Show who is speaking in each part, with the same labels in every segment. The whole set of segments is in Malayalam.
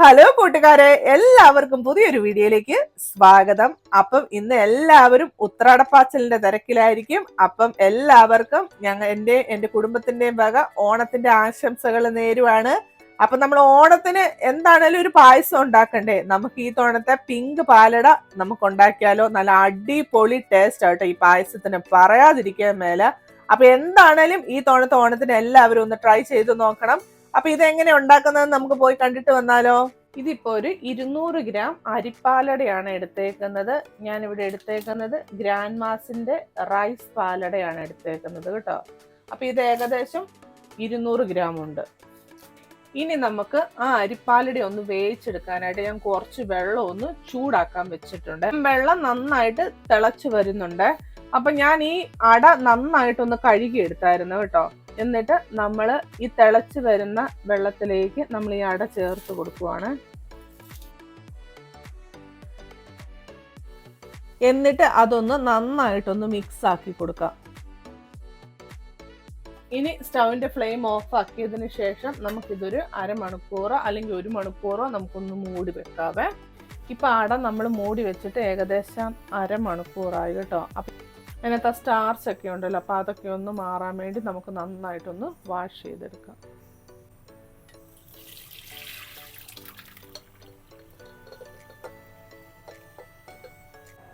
Speaker 1: ഹലോ കൂട്ടുകാരെ എല്ലാവർക്കും പുതിയൊരു വീഡിയോയിലേക്ക് സ്വാഗതം. അപ്പം ഇന്ന് എല്ലാവരും ഉത്രാടപ്പാച്ചലിന്റെ തിരക്കിലായിരിക്കും. അപ്പം എല്ലാവർക്കും ഞങ്ങൾ എന്റെ എന്റെ കുടുംബത്തിന്റെയും വക ഓണത്തിന്റെ ആശംസകൾ നേരുവാണ്. അപ്പം നമ്മൾ ഓണത്തിന് എന്താണേലും ഒരു പായസം ഉണ്ടാക്കണ്ടേ? നമുക്ക് ഈ തോണത്തെ പിങ്ക് പാലട നമുക്ക് ഉണ്ടാക്കിയാലോ? നല്ല അടിപൊളി ടേസ്റ്റ് ആട്ടോ ഈ പായസത്തിന്. പറയാതിരിക്കാൻ മേലെ. അപ്പൊ എന്താണേലും ഈ തോണത്തെ ഓണത്തിന് എല്ലാവരും ഒന്ന് ട്രൈ ചെയ്ത് നോക്കണം. അപ്പൊ ഇതെങ്ങനെ ഉണ്ടാക്കുന്നത് നമുക്ക് പോയി കണ്ടിട്ട് വന്നാലോ? ഇതിപ്പോ ഒരു ഇരുന്നൂറ് ഗ്രാം അരിപ്പാലടയാണ് എടുത്തേക്കുന്നത്. ഞാൻ ഇവിടെ എടുത്തേക്കുന്നത് ഗ്രാൻഡ് മാസിന്റെ റൈസ് പാലടയാണ് എടുത്തേക്കുന്നത് കേട്ടോ. അപ്പൊ ഇത് ഏകദേശം ഇരുന്നൂറ് ഗ്രാം ഉണ്ട്. ഇനി നമുക്ക് ആ അരിപ്പാലട ഒന്ന് വേവിച്ചെടുക്കാനായിട്ട് ഞാൻ കുറച്ച് വെള്ളം ഒന്ന് ചൂടാക്കാൻ വെച്ചിട്ടുണ്ട്. വെള്ളം നന്നായിട്ട് തിളച്ചു വരുന്നുണ്ട്. അപ്പൊ ഞാൻ ഈ അട നന്നായിട്ടൊന്ന് കഴുകി എടുത്തായിരുന്നു കേട്ടോ. എന്നിട്ട് നമ്മൾ ഈ തിളച്ച് വരുന്ന വെള്ളത്തിലേക്ക് നമ്മൾ ഈ അട ചേർത്ത് കൊടുക്കുവാണ്. എന്നിട്ട് അതൊന്ന് നന്നായിട്ടൊന്ന് മിക്സ് ആക്കി കൊടുക്കാം. ഇനി സ്റ്റൗവിന്റെ ഫ്ലെയിം ഓഫ് ആക്കിയതിന് ശേഷം നമുക്കിതൊരു അരമണിക്കൂറോ അല്ലെങ്കിൽ ഒരു മണിക്കൂറോ നമുക്കൊന്ന് മൂടി വെക്കാവേ. ഇപ്പൊ അട നമ്മൾ മൂടി വെച്ചിട്ട് ഏകദേശം അരമണിക്കൂറായി കേട്ടോ. അപ്പൊ അതിനകത്ത് ആ സ്റ്റാർസ് ഒക്കെ ഉണ്ടല്ലോ അപ്പോൾ അതൊക്കെ ഒന്ന് മാറാൻ വേണ്ടി നമുക്ക് നന്നായിട്ടൊന്ന് വാഷ് ചെയ്തെടുക്കാം.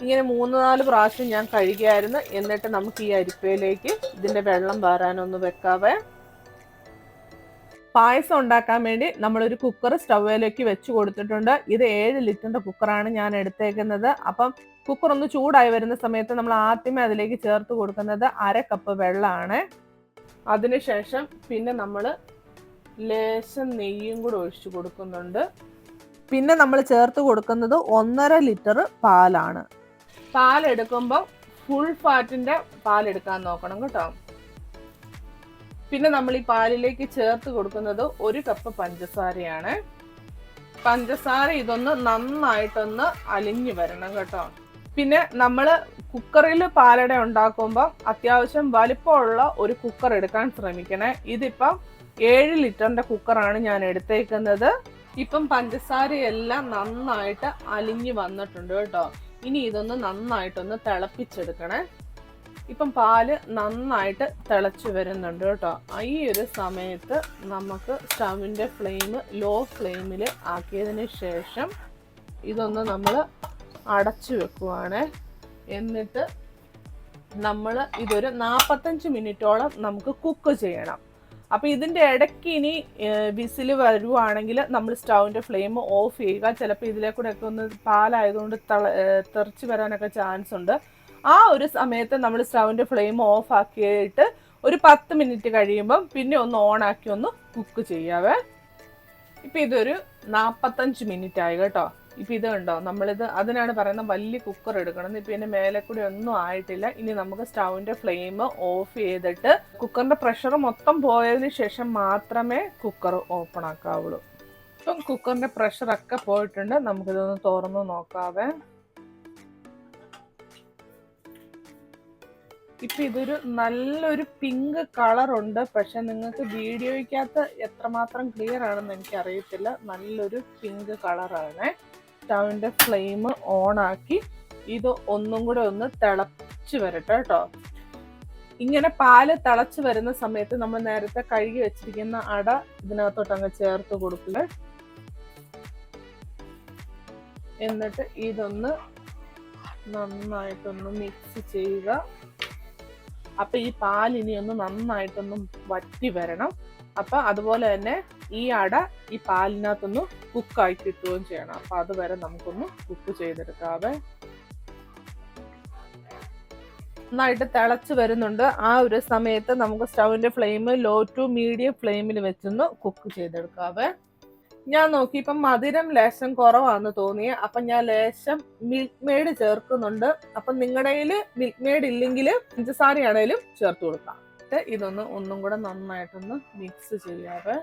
Speaker 1: ഇങ്ങനെ മൂന്ന് നാല് പ്രാവശ്യം ഞാൻ കഴുകിയായിരുന്നു എന്നിട്ട് നമുക്ക് ഈ അരിപ്പയിലേക്ക് ഇതിന്റെ വെള്ളം വാരാനൊന്ന് വെക്കാവേ. പായസം ഉണ്ടാക്കാൻ വേണ്ടി നമ്മളൊരു കുക്കർ സ്റ്റൗവിലേക്ക് വെച്ച് കൊടുത്തിട്ടുണ്ട്. ഇത് ഏഴ് ലിറ്ററിന്റെ കുക്കറാണ് ഞാൻ എടുത്തേക്കുന്നത്. അപ്പം കുക്കർ ഒന്ന് ചൂടായി വരുന്ന സമയത്ത് നമ്മൾ ആദ്യമേ അതിലേക്ക് ചേർത്ത് കൊടുക്കുന്നത് അര കപ്പ് വെള്ളമാണ്. അതിനുശേഷം പിന്നെ നമ്മൾ ലേശം നെയ്യും കൂടെ ഒഴിച്ചു കൊടുക്കുന്നുണ്ട്. പിന്നെ നമ്മൾ ചേർത്ത് കൊടുക്കുന്നത് ഒന്നര ലിറ്റർ പാലാണ്. പാലെടുക്കുമ്പോൾ ഫുൾ ഫാറ്റിന്റെ പാലെടുക്കാൻ നോക്കണം കേട്ടോ. പിന്നെ നമ്മൾ ഈ പാലിലേക്ക് ചേർത്ത് കൊടുക്കുന്നത് ഒരു കപ്പ് പഞ്ചസാരയാണ്. പഞ്ചസാര ഇതൊന്ന് നന്നായിട്ടൊന്ന് അലിഞ്ഞു വരണം കേട്ടോ. പിന്നെ നമ്മൾ കുക്കറിൽ പാലട ഉണ്ടാക്കുമ്പോൾ അത്യാവശ്യം വലിപ്പമുള്ള ഒരു കുക്കർ എടുക്കാൻ ശ്രമിക്കണേ. ഇതിപ്പം ഏഴ് ലിറ്ററിന്റെ കുക്കറാണ് ഞാൻ എടുത്തേക്കുന്നത്. ഇപ്പം പഞ്ചസാരയെല്ലാം നന്നായിട്ട് അലിഞ്ഞു വന്നിട്ടുണ്ട് കേട്ടോ. ഇനി ഇതൊന്ന് നന്നായിട്ടൊന്ന് തിളപ്പിച്ചെടുക്കണേ. ഇപ്പം പാൽ നന്നായിട്ട് തിളച്ചു വരുന്നുണ്ട് കേട്ടോ. ഈ ഒരു സമയത്ത് നമുക്ക് സ്റ്റവിന്റെ ഫ്ലെയിം ലോ ഫ്ലെയിമിൽ ആക്കിയതിന് ശേഷം ഇതൊന്ന് നമ്മൾ അടച്ചു വെക്കുവാണ്. എന്നിട്ട് നമ്മൾ ഇതൊരു നാൽപ്പത്തഞ്ച് മിനിറ്റോളം നമുക്ക് കുക്ക് ചെയ്യണം. അപ്പോൾ ഇതിന്റെ ഇടയ്ക്ക് ഇനി വിസിൽ വരുവാണെങ്കിൽ നമ്മൾ സ്റ്റൗവിന്റെ ഫ്ലെയിം ഓഫ് ചെയ്യുക. ചിലപ്പോൾ ഇതിലേക്കൂടെയൊക്കെ ഒന്ന് പാലായതുകൊണ്ട് തള തെറിച്ച് വരാനൊക്കെ ചാൻസ് ഉണ്ട് ആ ഒരു സമയത്ത് നമ്മൾ സ്റ്റൗവിന്റെ ഫ്ലെയിം ഓഫ് ആക്കിയിട്ട് ഒരു പത്ത് മിനിറ്റ് കഴിയുമ്പം പിന്നെ ഒന്ന് ഓൺ ആക്കി ഒന്ന് കുക്ക് ചെയ്യാവേ. ഇപ്പം ഇതൊരു നാൽപ്പത്തഞ്ച് മിനിറ്റ് ആയി കേട്ടോ. ഇപ്പം ഇത് കണ്ടോ? നമ്മളിത് അതിനാണ് പറയുന്നത് വലിയ കുക്കർ എടുക്കണം. ഇപ്പം ഇതിന്റെ മേലെ കൂടി ഒന്നും ആയിട്ടില്ല. ഇനി നമുക്ക് സ്റ്റൗവിന്റെ ഫ്ലെയിം ഓഫ് ചെയ്തിട്ട് കുക്കറിന്റെ പ്രഷർ മൊത്തം പോയതിന് ശേഷം മാത്രമേ കുക്കർ ഓപ്പൺ ആക്കാവുള്ളൂ. ഇപ്പം കുക്കറിന്റെ പ്രഷറൊക്കെ പോയിട്ടുണ്ട്. നമുക്കിതൊന്ന് തുറന്ന് നോക്കാവേ. ഇപ്പൊ ഇതൊരു നല്ലൊരു പിങ്ക് കളർ ഉണ്ട്. പക്ഷെ നിങ്ങൾക്ക് വീഡിയോയ്ക്കകത്ത് എത്രമാത്രം ക്ലിയർ ആണെന്ന് എനിക്ക് അറിയത്തില്ല. നല്ലൊരു പിങ്ക് കളറാണ് സ്റ്റൗവിന്റെ ഫ്ലെയിം ഓൺ ആക്കി ഇത് ഒന്നും കൂടെ ഒന്ന് തിളച്ച് വരട്ടെ കേട്ടോ. ഇങ്ങനെ പാൽ തിളച്ച് വരുന്ന സമയത്ത് നമ്മൾ നേരത്തെ കഴുകി വെച്ചിരിക്കുന്ന അട ഇതിനകത്തോട്ട് അങ്ങ് ചേർത്ത് കൊടുക്കുക. എന്നിട്ട് ഇതൊന്ന് നന്നായിട്ടൊന്ന് മിക്സ് ചെയ്യുക. അപ്പൊ ഈ പാൽ ഒന്ന് നന്നായിട്ടൊന്ന് വറ്റി വരണം. അപ്പൊ അതുപോലെ തന്നെ ഈ അട ഈ പാലിനകത്തൊന്ന് കുക്കായി കിട്ടുകയും ചെയ്യണം. അപ്പൊ അതുവരെ നമുക്കൊന്ന് കുക്ക് ചെയ്തെടുക്കാവേ. നന്നായിട്ട് തിളച്ച് വരുന്നുണ്ട്. ആ ഒരു സമയത്ത് നമുക്ക് സ്റ്റൗവിന്റെ ഫ്ലെയിം ലോ ടു മീഡിയം ഫ്ലെയിമിൽ വെച്ചൊന്ന് കുക്ക് ചെയ്തെടുക്കാവേ. ഞാൻ നോക്കി ഇപ്പം മധുരം ലേശം കുറവാന്ന് തോന്നി. അപ്പൊ ഞാൻ ലേശം മിൽക്ക് മെയ്ഡ് ചേർക്കുന്നുണ്ട്. അപ്പൊ നിങ്ങളുടെ കയ്യിൽ മിൽക്ക് മെയ്ഡ് ഇല്ലെങ്കിൽ പഞ്ചസാര ആണെങ്കിലും ചേർത്ത് കൊടുക്കാം. ഇതൊന്ന് ഒന്നും കൂടെ നന്നായിട്ടൊന്ന് മിക്സ് ചെയ്യാറ്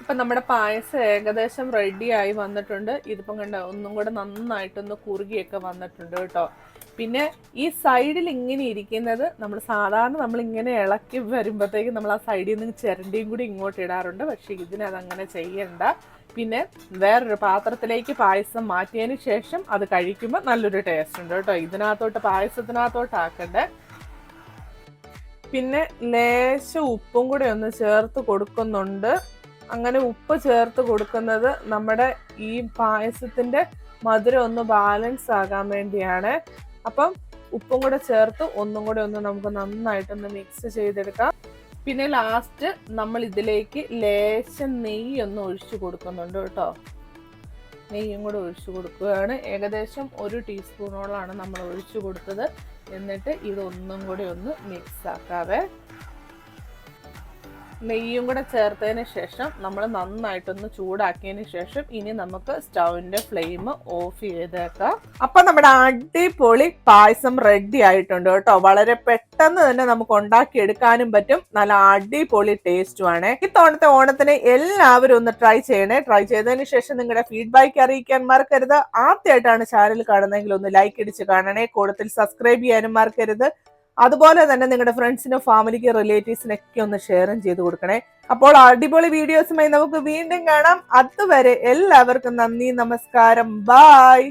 Speaker 1: ഇപ്പൊ നമ്മുടെ പായസം ഏകദേശം റെഡി ആയി വന്നിട്ടുണ്ട്. ഇതിപ്പം കണ്ട ഒന്നും കൂടെ നന്നായിട്ടൊന്ന് കുറുകിയൊക്കെ വന്നിട്ടുണ്ട് കേട്ടോ. പിന്നെ ഈ സൈഡിൽ ഇങ്ങനെ ഇരിക്കുന്നത് നമ്മൾ സാധാരണ നമ്മൾ ഇങ്ങനെ ഇളക്കി വരുമ്പോഴത്തേക്ക് നമ്മൾ ആ സൈഡിൽ നിന്ന് ചിരണ്ടിയും കൂടി ഇങ്ങോട്ട് ഇടാറുണ്ട്. പക്ഷേ ഇതിനത് അങ്ങനെ ചെയ്യണ്ട. പിന്നെ വേറൊരു പാത്രത്തിലേക്ക് പായസം മാറ്റിയതിന് ശേഷം അത് കഴിക്കുമ്പോൾ നല്ലൊരു ടേസ്റ്റ് ഉണ്ട് കേട്ടോ. ഇതിനകത്തോട്ട് പായസത്തിനകത്തോട്ട് ആക്കണ്ടേ? പിന്നെ ലേശം ഉപ്പും കൂടെ ഒന്ന് ചേർത്ത് കൊടുക്കുന്നുണ്ട്. അങ്ങനെ ഉപ്പ് ചേർത്ത് കൊടുക്കുന്നത് നമ്മുടെ ഈ പായസത്തിന്റെ മധുരം ഒന്ന് ബാലൻസ് ആകാൻ വേണ്ടിയാണ്. അപ്പം ഉപ്പും കൂടെ ചേർത്ത് ഒന്നും കൂടെ ഒന്ന് നമുക്ക് നന്നായിട്ടൊന്ന് മിക്സ് ചെയ്തെടുക്കാം. പിന്നെ ലാസ്റ്റ് നമ്മൾ ഇതിലേക്ക് ലേശം നെയ്യ് ഒന്ന് ഒഴിച്ചു കൊടുക്കുന്നുണ്ട് കേട്ടോ. നെയ്യും കൂടെ ഒഴിച്ചു കൊടുക്കുകയാണ്. ഏകദേശം ഒരു ടീസ്പൂണോളാണ് നമ്മൾ ഒഴിച്ചു കൊടുത്തത്. എന്നിട്ട് ഇതൊന്നും കൂടി ഒന്ന് മിക്സ് ആക്കാവേ. നെയ്യും കൂടെ ചേർത്തതിന് ശേഷം നമ്മൾ നന്നായിട്ടൊന്ന് ചൂടാക്കിയതിന് ശേഷം ഇനി നമുക്ക് സ്റ്റൗവിന്റെ ഫ്ലെയിം ഓഫ് ചെയ്തേക്കാം. അപ്പൊ നമ്മുടെ അടിപൊളി പായസം റെഡി ആയിട്ടുണ്ട് കേട്ടോ. വളരെ പെട്ടെന്ന് തന്നെ നമുക്ക് ഉണ്ടാക്കിയെടുക്കാനും പറ്റും. നല്ല അടിപൊളി ടേസ്റ്റും ആണ്. ഇത്തവണത്തെ ഓണത്തിന് എല്ലാവരും ഒന്ന് ട്രൈ ചെയ്യണേ. ട്രൈ ചെയ്തതിന് ശേഷം നിങ്ങളുടെ ഫീഡ്ബാക്ക് അറിയിക്കാൻ മറക്കരുത്. ആദ്യമായിട്ടാണ് ചാനൽ കാണുന്നതെങ്കിൽ ഒന്ന് ലൈക്ക് അടിച്ച് കാണണേ. കൂടുതൽ സബ്സ്ക്രൈബ് ചെയ്യാനും മറക്കരുത്. അതുപോലെ തന്നെ നിങ്ങളുടെ ഫ്രണ്ട്സിനും ഫാമിലിക്ക് റിലേറ്റീവ്സിനൊക്കെ ഒന്ന് ഷെയറും ചെയ്ത് കൊടുക്കണേ. അപ്പോൾ അടിപൊളി വീഡിയോസുമായി നമുക്ക് വീണ്ടും കാണാം. അതുവരെ എല്ലാവർക്കും നന്ദി നമസ്കാരം. ബായ്